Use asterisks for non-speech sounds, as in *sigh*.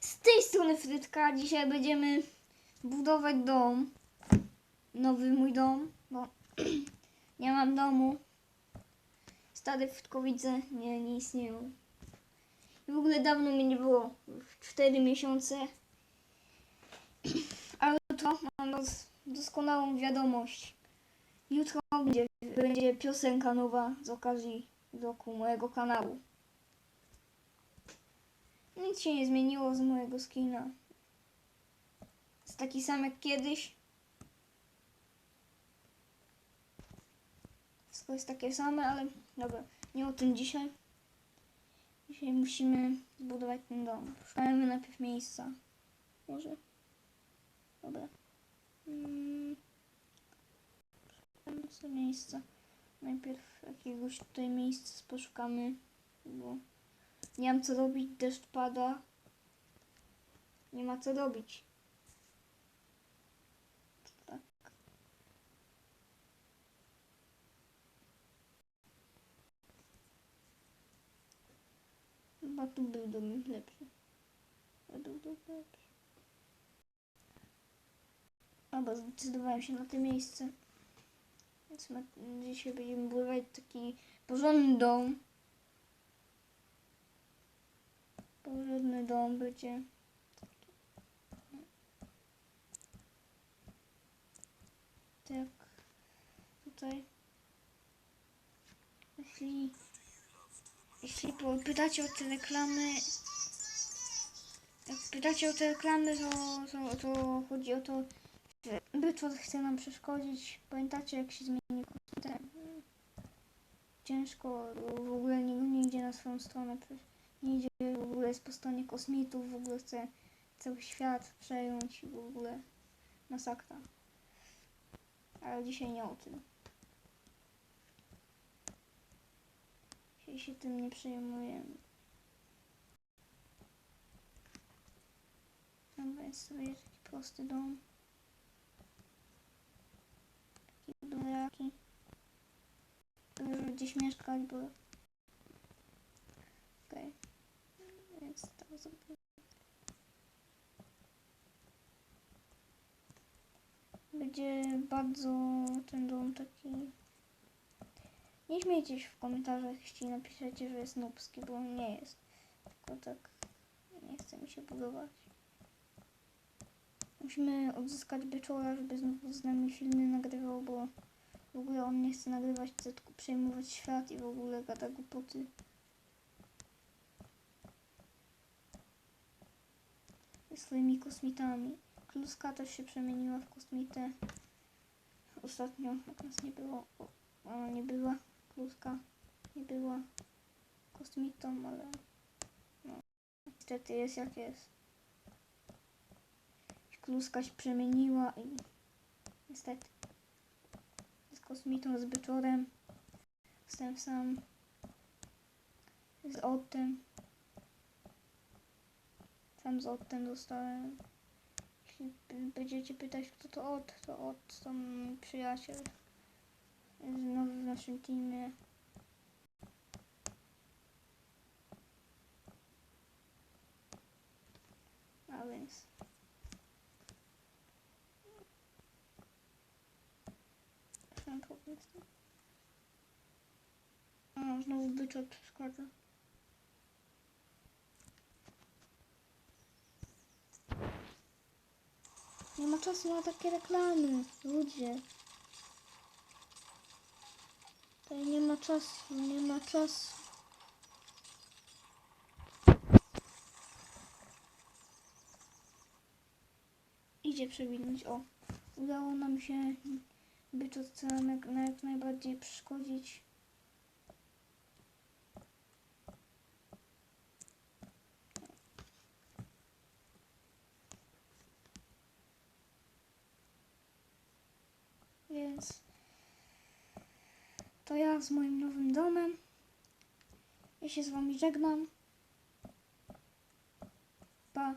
Z tej strony Frytka. Dzisiaj będziemy budować dom. Nowy mój dom, bo *clears throat* nie mam domu. Stare Frytkowice nie, nie istnieją. I w ogóle dawno mnie nie było. Już 4 miesiące. *clears throat* Ale jutro mam dos- doskonałą wiadomość. Jutro będzie, będzie piosenka nowa z okazji roku mojego kanału. Nic się nie zmieniło z mojego skina. Jest taki sam jak kiedyś. Wszystko jest takie same, ale dobra, nie o tym dzisiaj. Dzisiaj musimy zbudować ten dom. Szukajmy najpierw miejsca. Może. Dobra. Mm. Szukamy sobie miejsca. Najpierw jakiegoś tutaj miejsca poszukamy, bo nie mam co robić, deszcz pada. Nie ma co robić. Tak. Chyba tu był dom lepszy. Był dom lepszy. Albo zdecydowałem się na to miejsce. Więc dzisiaj będziemy budować taki porządny dom. Porządny dom będzie. Tak. Tutaj. Jeśli, jeśli pytacie o te reklamy, jak pytacie o te reklamy, to, to, to chodzi o to, że Byczot chce nam przeszkodzić. Pamiętacie, jak się zmieni Ciężko, w ogóle nie, nie idzie na swoją stronę. Nie idzie ogóle jest po stronie kosmitów, w ogóle chce cały świat przejąć w ogóle masakra. Ale dzisiaj nie o tym. Dzisiaj się tym nie przejmujemy. Dobra, jest sobie taki prosty dom. Taki duraki. Żeby gdzieś mieszkać, bo... Okej. Więc tak zrobię. Będzie bardzo ten dom taki... Nie śmiejcie się w komentarzach, jeśli napiszecie, że jest nubski, bo nie jest. Tylko tak nie chce mi się budować. Musimy odzyskać Byczora, żeby znowu z nami filmy nagrywał, bo w ogóle on nie chce nagrywać, chce tylko przejmować świat i w ogóle gada głupoty. Swoimi kosmitami. Kluska też się przemieniła w kosmitę. Ostatnio, jak nas nie było, ona nie była, kluska nie była kosmitą, ale no, niestety jest jak jest. Kluska się przemieniła i niestety z kosmitą, z byczorem. Jestem sam z Ottem. Sam z Ottem dostałem. Jeśli będziecie pytać, kto to Ott, to Ott to mój przyjaciel. Jest w naszym teamie. A więc. Sam powiedzmy. A, znowu byczot przeszkadza. Nie ma czasu na takie reklamy, ludzie. Tutaj nie ma czasu, nie ma czasu. Idzie przewinąć, o. Udało nam się jak, na jak najbardziej przeszkodzić. Więc to ja z moim nowym domem. Ja się z wami żegnam. Pa.